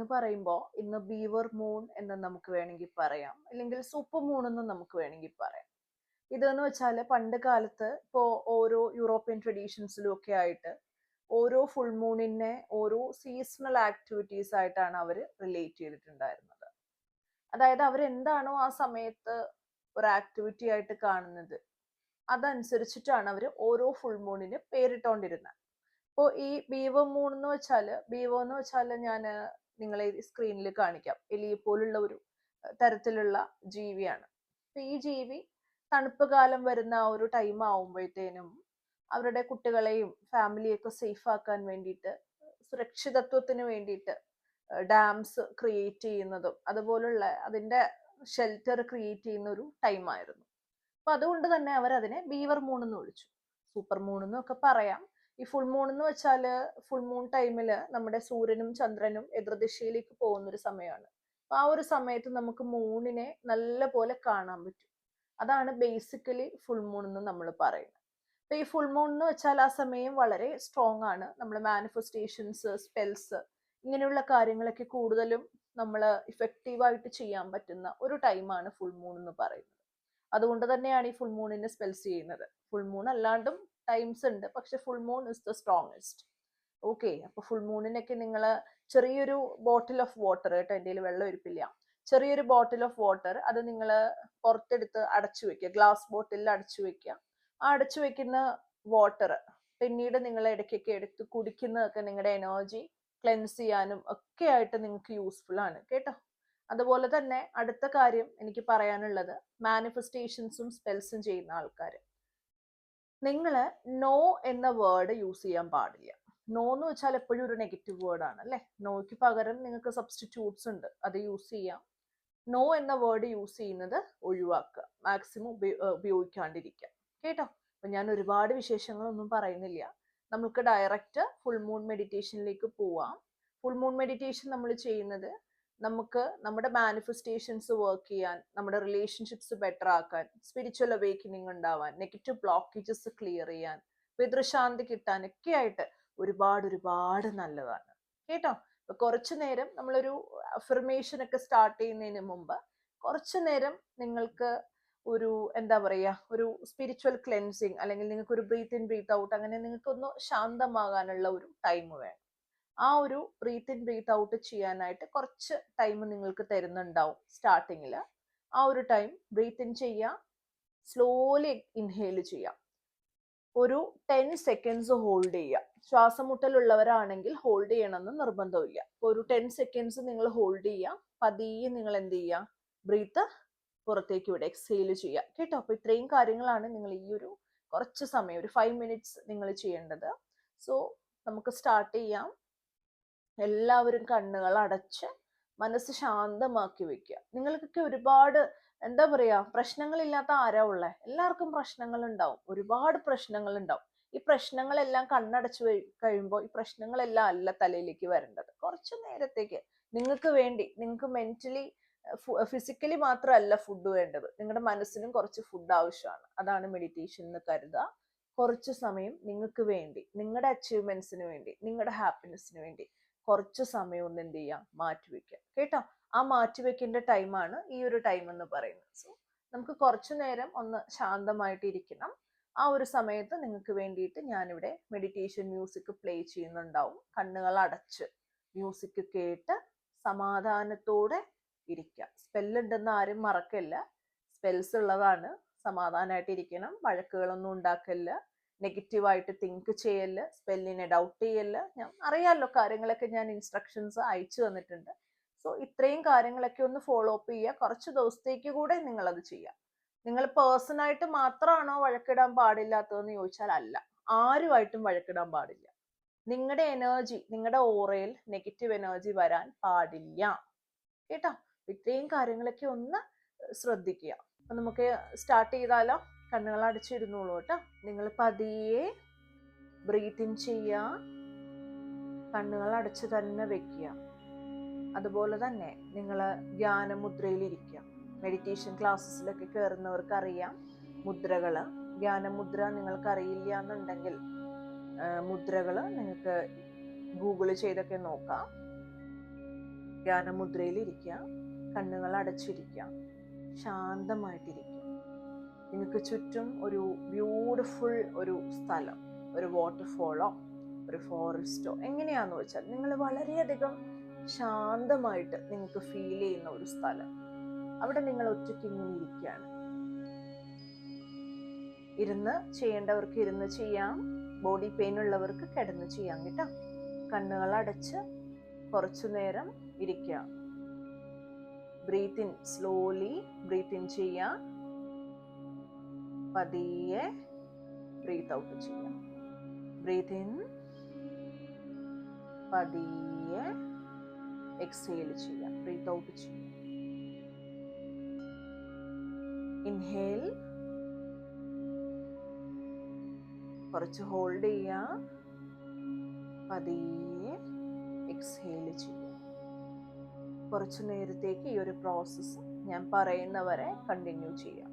എന്ന് പറയുമ്പോൾ ഇന്ന് ബീവർ മൂൺ എന്ന് നമുക്ക് വേണമെങ്കിൽ പറയാം. അല്ലെങ്കിൽ സൂപ്പർ മൂൺ എന്ന് നമുക്ക് വേണമെങ്കിൽ പറയാം. ഇതെന്ന് വെച്ചാൽ പണ്ട് കാലത്ത് ഇപ്പോൾ ഓരോ യൂറോപ്യൻ ട്രഡീഷൻസിലും ഒക്കെ ആയിട്ട് ഓരോ ഫുൾ മൂണിനെ ഓരോ സീസണൽ ആക്ടിവിറ്റീസ് ആയിട്ടാണ് അവർ റിലേറ്റ് ചെയ്തിട്ടുണ്ടായിരുന്നത്. അതായത് അവരെന്താണോ ആ സമയത്ത് ഒരു ആക്ടിവിറ്റി ആയിട്ട് കാണുന്നത് അതനുസരിച്ചിട്ടാണ് അവർ ഓരോ ഫുൾ മൂണിന് പേരിട്ടോണ്ടിരുന്നത് അപ്പോൾ ഈ ബീവ മൂൺ എന്ന് വെച്ചാൽ ബീവോ എന്ന് വെച്ചാൽ ഞാൻ നിങ്ങളെ സ്ക്രീനിൽ കാണിക്കാം. എലിയെ പോലുള്ള ഒരു തരത്തിലുള്ള ജീവിയാണ്. അപ്പൊ ഈ ജീവി തണുപ്പ് കാലം വരുന്ന ആ ഒരു ടൈം ആവുമ്പോഴത്തേനും അവരുടെ കുട്ടികളെയും ഫാമിലിയൊക്കെ സേഫ് ആക്കാൻ വേണ്ടിയിട്ട് സുരക്ഷിതത്വത്തിന് വേണ്ടിയിട്ട് ഡാംസ് ക്രിയേറ്റ് ചെയ്യുന്നതും അതുപോലുള്ള അതിന്റെ ഷെൽട്ടർ ക്രിയേറ്റ് ചെയ്യുന്ന ഒരു ടൈം ആയിരുന്നു. അപ്പൊ അതുകൊണ്ട് തന്നെ അവർ അതിനെ ബീവർ മൂൺ എന്ന് വിളിച്ചു. സൂപ്പർ മൂൺ എന്നൊക്കെ പറയാം. ഈ ഫുൾ മൂൺ എന്ന് വെച്ചാൽ ഫുൾ മൂൺ ടൈമിൽ നമ്മുടെ സൂര്യനും ചന്ദ്രനും എതിർദിശയിലേക്ക് പോകുന്ന ഒരു സമയമാണ് ആ ഒരു സമയത്ത് നമുക്ക് മൂണിനെ നല്ല പോലെ കാണാൻ പറ്റും. അതാണ് ബേസിക്കലി ഫുൾ മൂൺ എന്ന് നമ്മൾ പറയുന്നത്. അപ്പൊ ഈ ഫുൾ മൂൺ എന്ന് വെച്ചാൽ ആ സമയം വളരെ സ്ട്രോങ് ആണ്. നമ്മൾ മാനിഫെസ്റ്റേഷൻസ് സ്പെൽസ് ഇങ്ങനെയുള്ള കാര്യങ്ങളൊക്കെ കൂടുതലും നമ്മൾ ഇഫക്റ്റീവായിട്ട് ചെയ്യാൻ പറ്റുന്ന ഒരു ടൈമാണ് ഫുൾ മൂൺ എന്ന് പറയുന്നത്. അതുകൊണ്ട് തന്നെയാണ് ഈ ഫുൾ മൂണിനെ സ്പെൽസ് ചെയ്യുന്നത്. ഫുൾ മൂൺ അല്ലാണ്ടും ടൈംസ് ഉണ്ട്. പക്ഷെ full moon is the strongest okay അപ്പൊ ഫുൾ മൂണിനൊക്കെ നിങ്ങൾ ചെറിയൊരു ബോട്ടിൽ ഓഫ് വാട്ടർ കേട്ടോ എന്റെ വെള്ളം ഒരുപ്പില്ല ചെറിയൊരു ബോട്ടിൽ ഓഫ് വാട്ടർ അത് നിങ്ങൾ പുറത്തെടുത്ത് അടച്ചു വെക്കുക. ഗ്ലാസ് ബോട്ടിലിൽ അടച്ചു വെക്കുക. ആ അടച്ചു വെക്കുന്ന വാട്ടർ പിന്നീട് നിങ്ങൾ ഇടയ്ക്കൊക്കെ എടുത്ത് കുടിക്കുന്നതൊക്കെ നിങ്ങളുടെ എനർജി ക്ലെൻസ് ചെയ്യാനും ഒക്കെ ആയിട്ട് നിങ്ങൾക്ക് യൂസ്ഫുൾ ആണ്. കേട്ടോ? അതുപോലെ തന്നെ അടുത്ത കാര്യം എനിക്ക് പറയാനുള്ളത് മാനിഫെസ്റ്റേഷൻസും സ്പെൽസും ചെയ്യുന്ന ആൾക്കാർ നിങ്ങൾ നോ എന്ന വേർഡ് യൂസ് ചെയ്യാൻ പാടില്ല. നോ എന്ന് വെച്ചാൽ എപ്പോഴും ഒരു നെഗറ്റീവ് വേർഡ് ആണ് അല്ലേ? നോയ്ക്ക് പകരം നിങ്ങൾക്ക് സബ്സ്റ്റിറ്റ്യൂട്ട്സ് ഉണ്ട്. അത് യൂസ് ചെയ്യാം. നോ എന്ന വേർഡ് യൂസ് ചെയ്യുന്നത് ഒഴിവാക്കുക. മാക്സിമം ഉപയോഗിക്കാണ്ടിരിക്കുക. കേട്ടോ? അപ്പൊ ഞാൻ ഒരുപാട് വിശേഷങ്ങളൊന്നും പറയുന്നില്ല. നമുക്ക് ഡയറക്റ്റ് ഫുൾ മൂൺ മെഡിറ്റേഷനിലേക്ക് പോവാം. ഫുൾ മൂൺ മെഡിറ്റേഷൻ നമ്മൾ ചെയ്യുന്നത് നമുക്ക് നമ്മുടെ മാനിഫെസ്റ്റേഷൻസ് വർക്ക് ചെയ്യാൻ നമ്മുടെ റിലേഷൻഷിപ്സ് ബെറ്റർ ആക്കാൻ സ്പിരിച്വൽ അവേക്കനിങ് ഉണ്ടാവാൻ നെഗറ്റീവ് ബ്ലോക്കേജസ് ക്ലിയർ ചെയ്യാൻ പിതൃശാന്തി കിട്ടാൻ ഒക്കെ ആയിട്ട് ഒരുപാട് ഒരുപാട് നല്ലതാണ്. കേട്ടോ? അപ്പൊ കുറച്ചു നേരം നമ്മളൊരു അഫർമേഷൻ ഒക്കെ സ്റ്റാർട്ട് ചെയ്യുന്നതിന് മുമ്പ് കുറച്ചു നേരം നിങ്ങൾക്ക് ഒരു എന്താ പറയുക ഒരു സ്പിരിച്വൽ ക്ലെൻസിങ് അല്ലെങ്കിൽ നിങ്ങൾക്ക് ഒരു ബ്രീത്ത് ഇൻ ബ്രീത്ത് ഔട്ട് അങ്ങനെ നിങ്ങൾക്ക് ഒന്ന് ശാന്തമാകാനുള്ള ഒരു ടൈം വേണം. ആ ഒരു ബ്രീത്ത് ഇൻ ബ്രീത്ത് ഔട്ട് ചെയ്യാനായിട്ട് കുറച്ച് ടൈം നിങ്ങൾക്ക് തരുന്നുണ്ടാവും സ്റ്റാർട്ടിങ്ങിൽ ആ ഒരു ടൈം ബ്രീത്ത് ഇൻ ചെയ്യുക സ്ലോലി ഇൻഹേൽ ചെയ്യാം. ഒരു ടെൻ സെക്കൻഡ്സ് ഹോൾഡ് ചെയ്യുക ശ്വാസം മുട്ടലുള്ളവരാണെങ്കിൽ ഹോൾഡ് ചെയ്യണമെന്ന് നിർബന്ധമില്ല ഒരു ടെൻ സെക്കൻഡ്സ് നിങ്ങൾ ഹോൾഡ് ചെയ്യുക പതിയെ നിങ്ങൾ എന്ത് ചെയ്യുക ബ്രീത്ത് പുറത്തേക്ക് വിടുക എക്സെയിൽ ചെയ്യുക കേട്ടോ? അപ്പൊ ഇത്രയും കാര്യങ്ങളാണ് നിങ്ങൾ ഈ ഒരു കുറച്ച് സമയം ഒരു ഫൈവ് മിനിറ്റ്സ് നിങ്ങൾ ചെയ്യേണ്ടത്. സോ നമുക്ക് സ്റ്റാർട്ട് ചെയ്യാം. എല്ലാവരും കണ്ണുകൾ അടച്ച് മനസ്സ് ശാന്തമാക്കി വെക്കുക. നിങ്ങൾക്കൊക്കെ ഒരുപാട് എന്താ പറയാ പ്രശ്നങ്ങളില്ലാത്ത ആരാ ഉള്ളേ? എല്ലാവർക്കും പ്രശ്നങ്ങൾ ഉണ്ടാവും ഒരുപാട് പ്രശ്നങ്ങൾ ഉണ്ടാവും ഈ പ്രശ്നങ്ങളെല്ലാം കണ്ണടച്ച് കഴിയുമ്പോൾ ഈ പ്രശ്നങ്ങളെല്ലാം അല്ല തലയിലേക്ക് വരേണ്ടത്. കുറച്ച് നേരത്തേക്ക് നിങ്ങൾക്ക് വേണ്ടി നിങ്ങൾക്ക് മെന്റലി ഫിസിക്കലി മാത്രമല്ല ഫുഡ് വേണ്ടത്. നിങ്ങളുടെ മനസ്സിനും കുറച്ച് ഫുഡ് ആവശ്യമാണ്. അതാണ് മെഡിറ്റേഷൻ എന്ന് കരുതുക. കുറച്ച് സമയം നിങ്ങൾക്ക് വേണ്ടി നിങ്ങളുടെ അച്ചീവ്മെന്റ്സിന് വേണ്ടി നിങ്ങളുടെ ഹാപ്പിനെസ്സിന് വേണ്ടി കുറച്ച് സമയം ഒന്ന് എന്ത് ചെയ്യാം? മാറ്റിവെക്കുക കേട്ടോ? ആ മാറ്റിവെക്കേണ്ട ടൈമാണ് ഈ ഒരു ടൈം എന്ന് പറയുന്നത്. സോ നമുക്ക് കുറച്ചു നേരം ഒന്ന് ശാന്തമായിട്ട് ഇരിക്കണം. ആ ഒരു സമയത്ത് നിങ്ങൾക്ക് വേണ്ടിയിട്ട് ഞാനിവിടെ മെഡിറ്റേഷൻ മ്യൂസിക് പ്ലേ ചെയ്യുന്നുണ്ടാവും. കണ്ണുകൾ അടച്ച് മ്യൂസിക് കേട്ട് സമാധാനത്തോടെ ഇരിക്കുക. സ്പെല്ലുണ്ടെന്ന് ആരും മറക്കല്ല. സ്പെൽസ് ഉള്ളതാണ്. സമാധാനമായിട്ട് ഇരിക്കണം. വഴക്കുകളൊന്നും ഉണ്ടാക്കല്ല. നെഗറ്റീവായിട്ട് തിങ്ക് ചെയ്യൽ സ്പെല്ലിനെ ഡൗട്ട് ചെയ്യൽ. ഞാൻ അറിയാമല്ലോ കാര്യങ്ങളൊക്കെ ഞാൻ ഇൻസ്ട്രക്ഷൻസ് അയച്ചു തന്നിട്ടുണ്ട്. സോ ഇത്രയും കാര്യങ്ങളൊക്കെ ഒന്ന് ഫോളോ അപ്പ് ചെയ്യുക. കുറച്ച് ദിവസത്തേക്ക് കൂടെ നിങ്ങൾ അത് ചെയ്യുക. നിങ്ങൾ പേഴ്സണായിട്ട് മാത്രമാണോ വഴക്കിടാൻ പാടില്ലാത്തതെന്ന് ചോദിച്ചാൽ അല്ല. ആരുമായിട്ടും വഴക്കിടാൻ പാടില്ല. നിങ്ങളുടെ എനർജി നിങ്ങളുടെ ഓറയിൽ നെഗറ്റീവ് എനർജി വരാൻ പാടില്ല. കേട്ടോ? ഇത്രയും കാര്യങ്ങളൊക്കെ ഒന്ന് ശ്രദ്ധിക്കുക. അപ്പൊ നമുക്ക് സ്റ്റാർട്ട് ചെയ്താലോ? കണ്ണുകൾ അടച്ചിരുന്നോളൂ കേട്ടോ. നിങ്ങൾ പതിയെ ബ്രീത്ത് ഇൻ ചെയ്യുക. കണ്ണുകൾ അടച്ച് തന്നെ വെക്കുക. അതുപോലെ തന്നെ നിങ്ങൾ ധ്യാനമുദ്രയിലിരിക്കുക. മെഡിറ്റേഷൻ ക്ലാസ്സസിലൊക്കെ കയറുന്നവർക്ക് അറിയാം മുദ്രകൾ. ധ്യാനമുദ്ര നിങ്ങൾക്ക് അറിയില്ല എന്നുണ്ടെങ്കിൽ മുദ്രകൾ നിങ്ങൾക്ക് ഗൂഗിൾ ചെയ്തൊക്കെ നോക്കാം. ധ്യാനമുദ്രയിലിരിക്കുക. കണ്ണുകൾ അടച്ചിരിക്കുക ശാന്തമായിട്ടിരിക്കുക. നിങ്ങൾക്ക് ചുറ്റും ഒരു ബ്യൂട്ടിഫുൾ ഒരു സ്ഥലം ഒരു വാട്ടർഫോളോ ഒരു ഫോറസ്റ്റോ എങ്ങനെയാന്ന് വെച്ചാൽ നിങ്ങൾ വളരെയധികം ശാന്തമായിട്ട് നിങ്ങൾക്ക് ഫീൽ ചെയ്യുന്ന ഒരു സ്ഥലം. അവിടെ നിങ്ങൾ ഒറ്റയ്ക്ക് ഇങ്ങനെ ഇരിക്കുകയാണ്. ഇരുന്ന് ചെയ്യേണ്ടവർക്ക് ഇരുന്ന് ചെയ്യാം. ബോഡി പെയിൻ ഉള്ളവർക്ക് കിടന്ന് ചെയ്യാം കേട്ടോ. കണ്ണുകൾ അടച്ച് കുറച്ചു നേരം ഇരിക്കുക. Breathe in slowly breathe in ചെയ്യാം. പതിയെ ബ്രീത്ത് ഔട്ട് ചെയ്യാം ബ്രീത്ത് ഇൻ പതിയെ എക്സേൽ ചെയ്യാം ബ്രീത്ത് ഔട്ട് ചെയ്യാം ഇൻഹേൽ കുറച്ച് ഹോൾഡ് ചെയ്യാം പതിയെ എക്സേൽ ചെയ്യാം കുറച്ചു നേരത്തേക്ക് ഈ ഒരു പ്രോസസ്സ് ഞാൻ പറയുന്നവരെ കണ്ടിന്യൂ ചെയ്യാം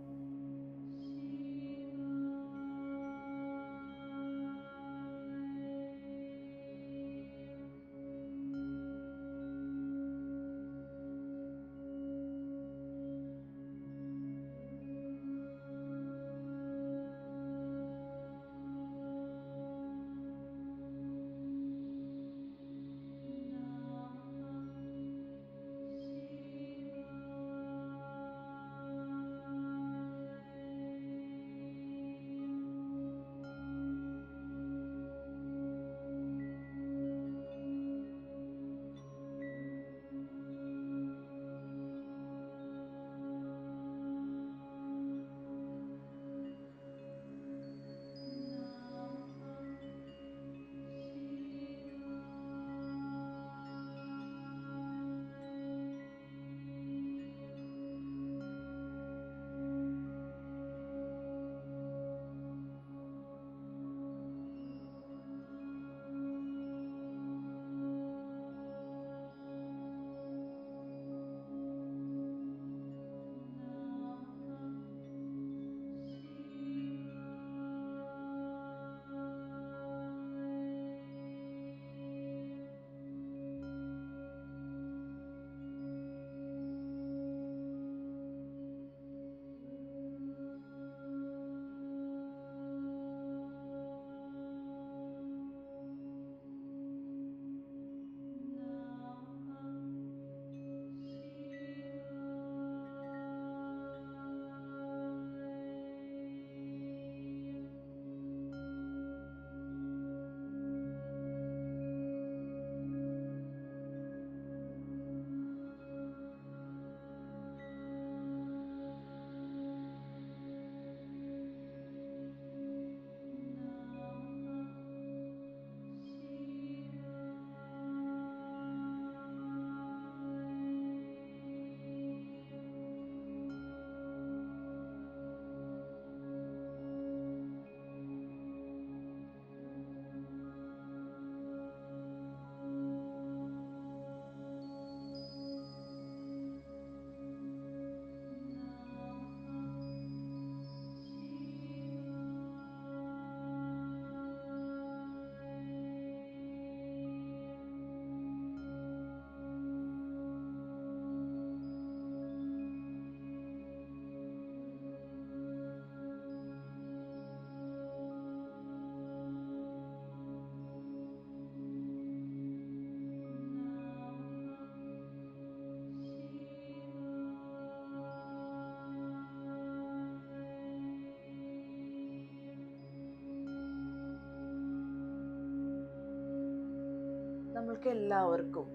നമ്മൾക്ക് എല്ലാവർക്കും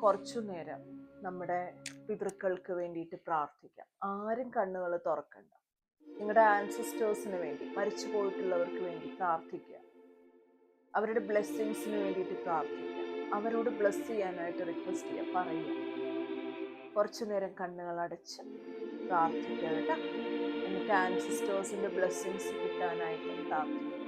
കുറച്ചു നേരം നമ്മുടെ പിതൃക്കൾക്ക് വേണ്ടിയിട്ട് പ്രാർത്ഥിക്കാം. ആരും കണ്ണുകൾ തുറക്കണ്ട. നിങ്ങളുടെ ആൻസിസ്റ്റേഴ്സിന് വേണ്ടി മരിച്ചു പോയിട്ടുള്ളവർക്ക് വേണ്ടി പ്രാർത്ഥിക്കുക. അവരുടെ ബ്ലെസ്സിങ്സിന് വേണ്ടിയിട്ട് പ്രാർത്ഥിക്കുക. അവരോട് ബ്ലെസ് ചെയ്യാനായിട്ട് റിക്വസ്റ്റ് ചെയ്യുക പറയുക. കുറച്ചു നേരം കണ്ണുകൾ അടച്ച് പ്രാർത്ഥിക്കുക കേട്ടോ. എന്നിട്ട് ആൻസിസ്റ്റേഴ്സിന്റെ ബ്ലെസ്സിങ്സ് കിട്ടാനായിട്ട് പ്രാർത്ഥിക്കുക.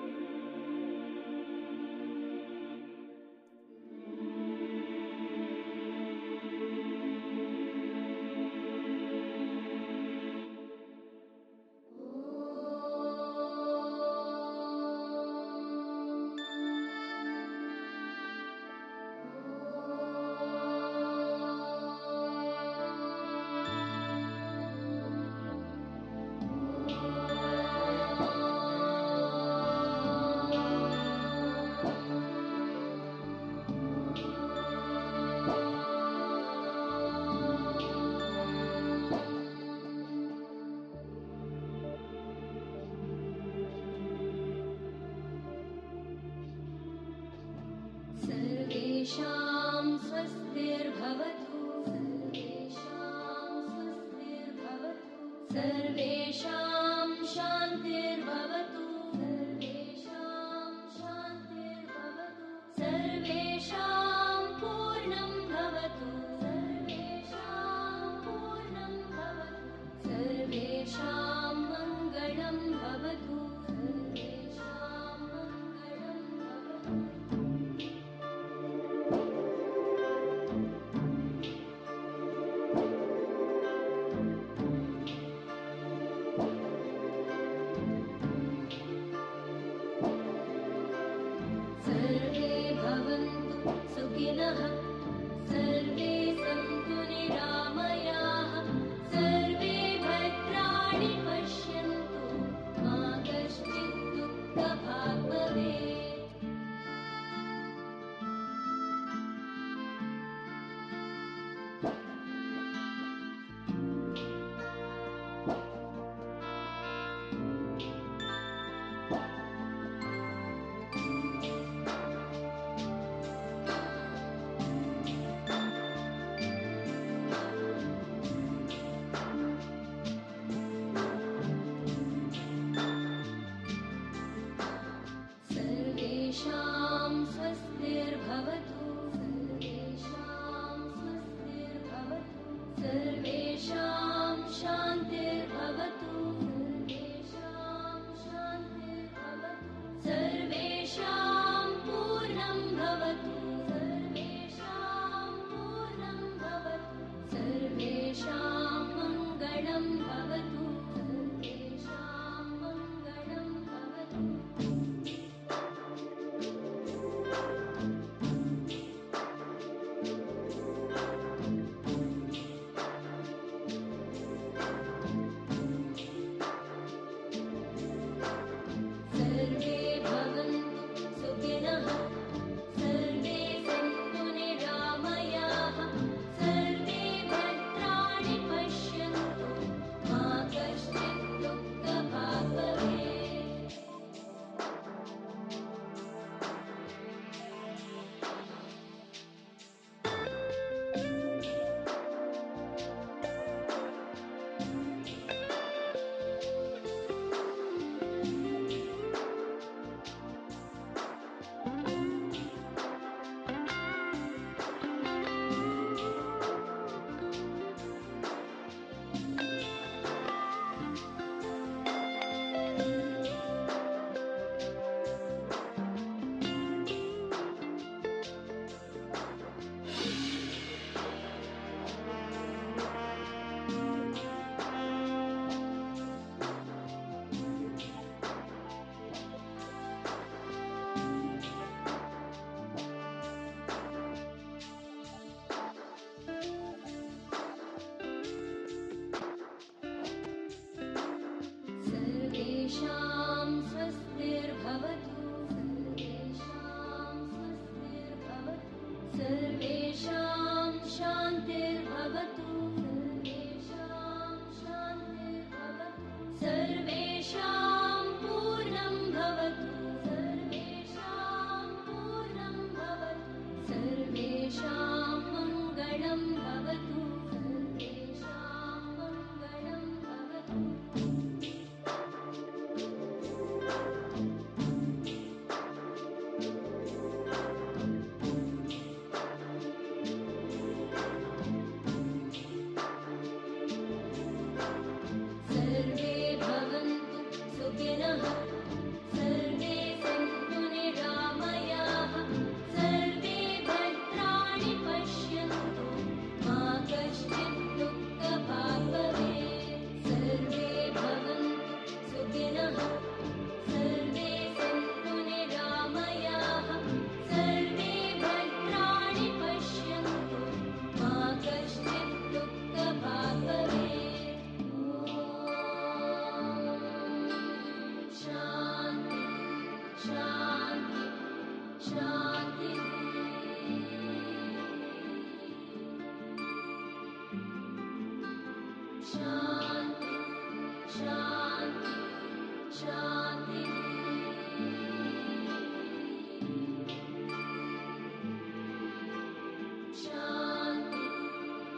सर्वेषां योगिनः सर्वे सन्तु निरा। shine.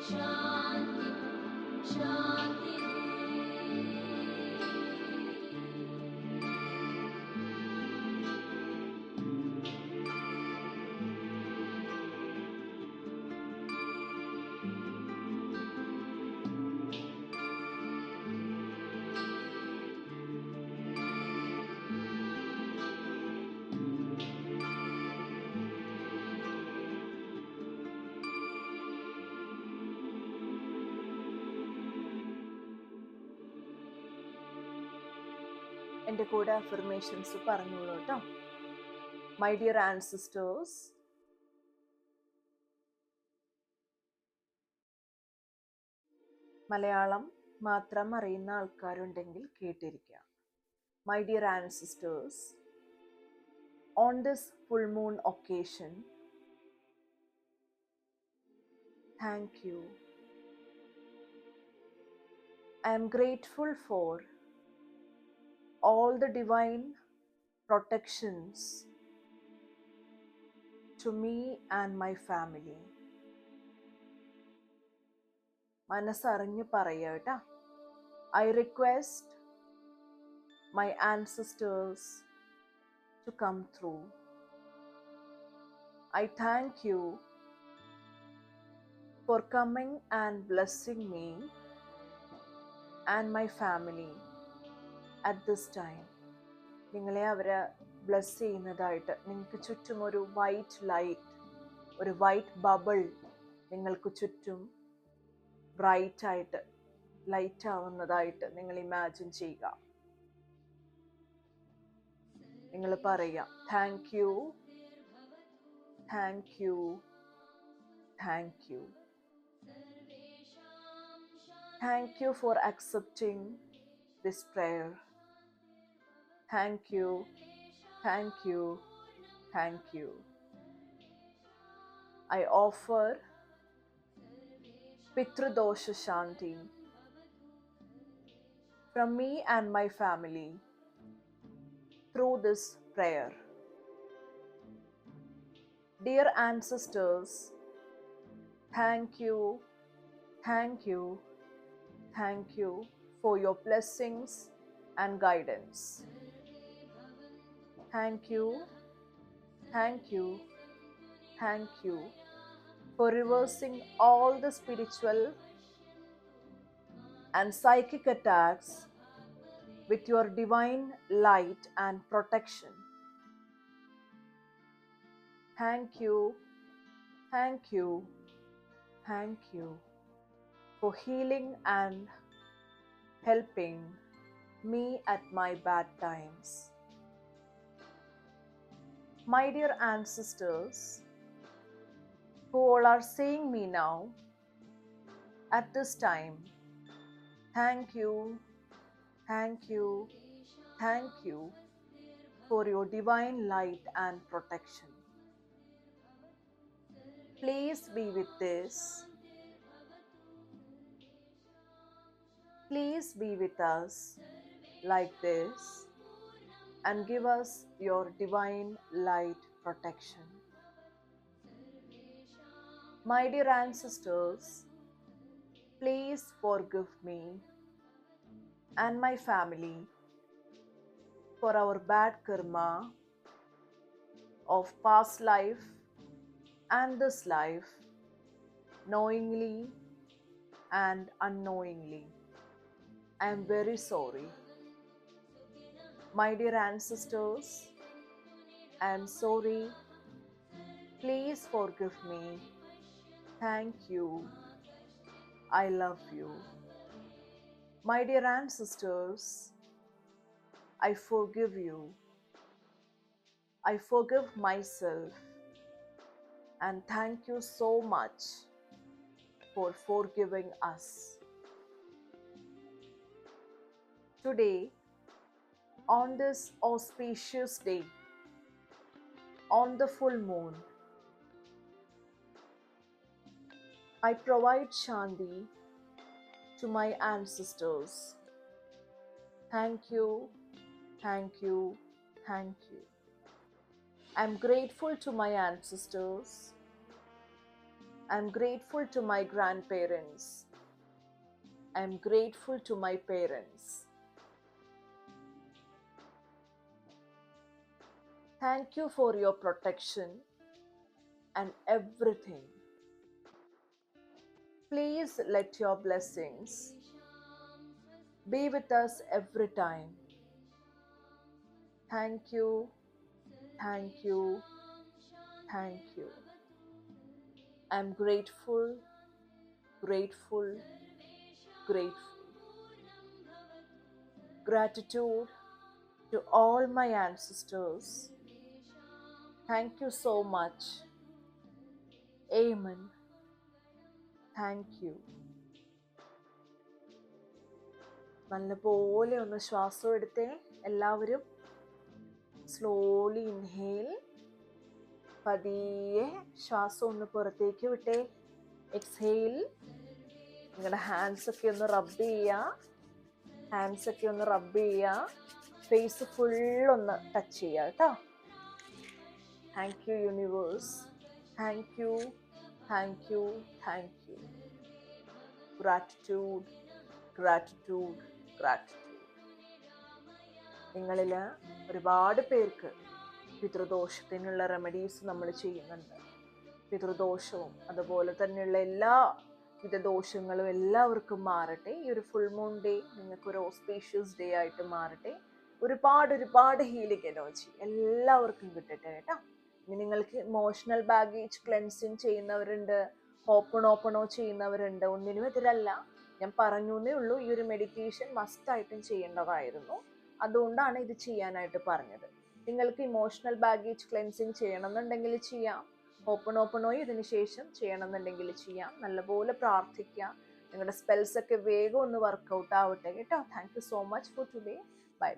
Shanti, Shanti. എന്റെ കൂടെ അഫർമേഷൻസ് പറഞ്ഞോളൂ കേട്ടോ. മൈ ഡിയർ ആൻസിസ്റ്റേഴ്സ് മലയാളം മാത്രം അറിയുന്ന ആൾക്കാരുണ്ടെങ്കിൽ കേട്ടിരിക്കുക my dear ancestors on this full moon occasion thank you I am grateful for all the divine protections to me and my family. മനസ്സറിഞ്ഞ് പറയുക കേട്ടാ I request my ancestors to come through I thank you for coming and blessing me and my family At this time നിങ്ങളെ അവർ bless ചെയ്യുന്നതായിട്ട് നിങ്ങൾക്ക് ചുറ്റും ഒരു white light ഒരു വൈറ്റ് ബബിൾ നിങ്ങൾക്ക് ചുറ്റും ബ്രൈറ്റ് ആയിട്ട് ലൈറ്റ് ആവുന്നതായിട്ട് നിങ്ങൾ ഇമാജിൻ ചെയ്യുക. നിങ്ങൾ പറയുക thank you thank you thank you thank you for accepting this prayer. Thank you, thank you, thank you. I offer Pitradosha Shanti from me and my family through this prayer. Dear ancestors, thank you, thank you, thank you for your blessings and guidance. Thank you, thank you, thank you for reversing all the spiritual and psychic attacks with your divine light and protection. Thank you, thank you, thank you for healing and helping me at my bad times. My dear ancestors, who all are seeing me now at this time, thank you, thank you, thank you for your divine light and protection. Please be with this Please be with us like this and give us your divine light protection. My dear ancestors, please forgive me and my family for our bad karma of past life and this life, knowingly and unknowingly. I am very sorry. My dear ancestors, I am sorry. Please forgive me. Thank you. I love you. My dear ancestors, I forgive you. I forgive myself. And thank you so much for forgiving us. Today, on this auspicious day, on the full moon, I provide Shanti to my ancestors. Thank you, thank you, thank you. I'm grateful to my ancestors. I'm grateful to my grandparents. I'm grateful to my parents. Thank you for your protection and everything. Please let your blessings be with us every time. Thank you, thank you, thank you. I'm grateful, grateful, grateful. Gratitude, to all my ancestors. Thank you so much Amen. Thank you നല്ലപോലെ ഒന്ന് ശ്വാസം എടുത്തേ. എല്ലാവരും slowly inhale പതിയെ ശ്വാസം ഒന്ന് പുറത്തേക്ക് വിട്ടേ. എക്സ്ഹെയിൽ നിങ്ങളുടെ ഹാൻഡ്സ് ഒക്കെ ഒന്ന് റബ്ബ് ചെയ്യുക ഹാൻഡ്സ് ഒക്കെ ഒന്ന് റബ്ബ് ചെയ്യുക ഫേസ് ഫുള്ളൊന്ന് ടച്ച് ചെയ്യുക കേട്ടോ. Thank you universe thank you thank you thank you gratitude gratitude gratitude നിങ്ങളിൽ ഒരുപാട് പേർക്ക് പിതൃദോഷത്തിനുള്ള റെമഡീസ് നമ്മൾ ചെയ്യുന്നുണ്ട്. പിതൃദോഷവും അതുപോലെ തന്നെയുള്ള എല്ലാ വിധ ദോഷങ്ങളും എല്ലാവർക്കും മാറട്ടെ. ഈ ഒരു ഫുൾ മൂൺ ഡേ നിങ്ങൾക്ക് ഒരു ഓസ്പീഷ്യസ് ഡേ ആയിട്ട് മാറട്ടെ. ഒരുപാട് ഒരുപാട് ഹീലിംഗ് എനർജി എല്ലാവർക്കും കിട്ടട്ടെ കേട്ടോ. ഇനി നിങ്ങൾക്ക് ഇമോഷണൽ ബാഗേജ് ക്ലെൻസിങ് ചെയ്യുന്നവരുണ്ട് ഓപ്പൺ ഓപ്പണോ ചെയ്യുന്നവരുണ്ട്. ഒന്നിനും എതിരല്ല. ഞാൻ പറഞ്ഞു എന്നേ ഉള്ളൂ ഈ ഒരു മെഡിറ്റേഷൻ മസ്റ്റായിട്ടും ചെയ്യേണ്ടതായിരുന്നു. അതുകൊണ്ടാണ് ഇത് ചെയ്യാനായിട്ട് പറഞ്ഞത്. നിങ്ങൾക്ക് ഇമോഷണൽ ബാഗേജ് ക്ലെൻസിങ് ചെയ്യണമെന്നുണ്ടെങ്കിൽ ചെയ്യാം. ഓപ്പൺ ഓപ്പണോയി ഇതിന് ശേഷം ചെയ്യണമെന്നുണ്ടെങ്കിൽ ചെയ്യാം. നല്ലപോലെ പ്രാർത്ഥിക്കാം. നിങ്ങളുടെ സ്പെൽസ് ഒക്കെ വേഗം ഒന്ന് വർക്കൗട്ട് ആവട്ടെ കേട്ടോ. Thank you so much for today bye